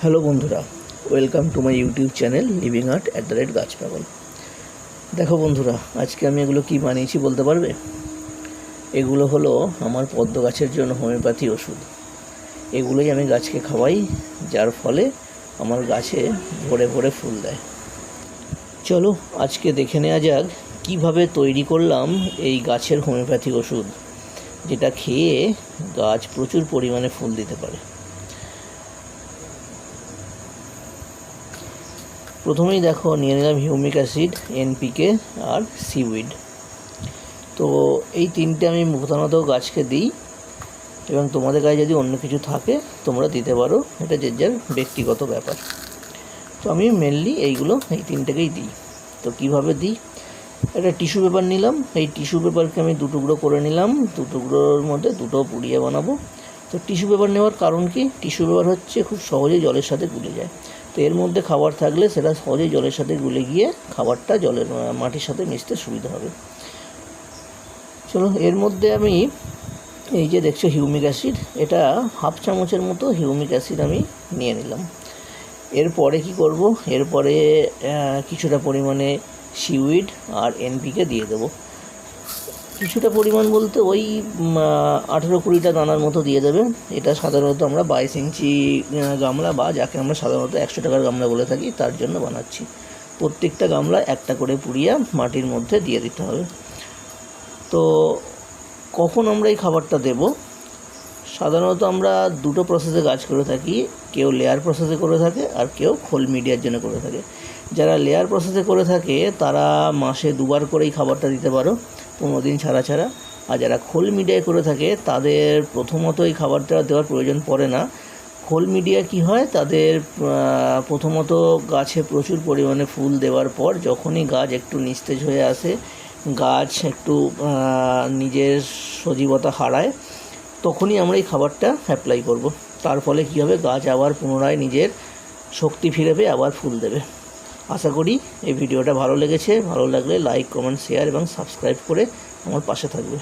Hello বন্ধুরা, welcome to my YouTube channel living art at the rate গাছ পাগল দেখো বন্ধুরা, আজকে আমি এগুলো কি বানিয়েছি বলতে পারবে? এগুলো হলো আমার পদ্ম গাছের জন্য হোমিওপ্যাথি ওষুধ। এগুলোই আমি গাছকে খাওয়াই, যার ফলে আমার গাছে ভরে ভরে ফুল দেয়। চলো আজকে দেখে নেওয়া যাক কীভাবে তৈরি করলাম এই গাছের হোমিওপ্যাথি ওষুধ, যেটা খেয়ে গাছ প্রচুর পরিমাণে ফুল দিতে পারে। প্রথমেই দেখো নিয়ে নিলাম হিউমিক অ্যাসিড এনপিকে আর সিউইড তো এই তিনটে আমি প্রধানত গাছকে দিই এবং তোমাদের কাছে যদি অন্য কিছু থাকে, তোমরা দিতে পারো। এটা যে যার ব্যক্তিগত ব্যাপার। তো আমি মেনলি এইগুলো, এই তিনটেকেই দিই। তো কীভাবে দিই? একটা টিস্যু পেপার নিলাম। এই টিস্যু পেপারকে আমি দু টুকরো করে নিলাম। দু টুকরোর মধ্যে দুটো পুড়িয়ে বানাবো। তো টিস্যু পেপার নেওয়ার কারণ কি? টিস্যু পেপার হচ্ছে খুব সহজেই জলের সাথে গুলে যায়। তো এর মধ্যে খাবার থাকলে সেটা সহজেই জলের সাথে গুলে গিয়ে খাবারটা জলের মাটির সাথে মিশতে সুবিধা হবে। চলো, এর মধ্যে আমি এই যে দেখছ হিউমিক অ্যাসিড, এটা হাফ চামচের মতো হিউমিক অ্যাসিড আমি নিয়ে নিলাম। এরপরে কি করব? এরপরে কিছুটা পরিমাণে সিউইড আর এনপিকে দিয়ে দেবো। কিছুটা পরিমাণ বলতে ওই আঠেরো কুড়িটা দানার মতো দিয়ে দেবে। এটা সাধারণত আমরা বাইশ ইঞ্চি গামলা বা যাকে আমরা সাধারণত একশো টাকার গামলা বলে থাকি, তার জন্য বানাচ্ছি। প্রত্যেকটা গামলা একটা করে পুড়িয়া মাটির মধ্যে দিয়ে দিতে হবে। তো কখন আমরা এই খাবারটা দেব? সাধারণত আমরা দুটো প্রসেসে গাছ করে থাকি। কেউ লেয়ার প্রসেসে করে থাকে আর কেউ খোল মিডিয়ার জন্য করে থাকে। যারা লেয়ার প্রসেসে করে থাকে, তারা মাসে দুবার করেই খাবারটা দিতে পারো, পনেরো দিন ছাড়া ছাড়া। আর যারা খোল মিডিয়ায় করে থাকে, তাদের প্রথমত এই খাবারটা দেওয়ার প্রয়োজন পড়ে না। খোল মিডিয়া কি হয়? তাদের প্রথমত গাছে প্রচুর পরিমাণে ফুল দেওয়ার পর যখনই গাছ একটু নিস্তেজ হয়ে আসে, গাছ একটু নিজের সজীবতা হারায় তখনই আমরা এই খাবারটা অ্যাপ্লাই করব। তার ফলে কী হবে? গাছ আবার পুনরায় নিজের শক্তি ফিরেবে আবার ফুল দেবে। আশা করি এই ভিডিওটা ভালো লেগেছে। ভালো লাগলে লাইক কমেন্ট শেয়ার এবং সাবস্ক্রাইব করে আমার পাশে থাকবে।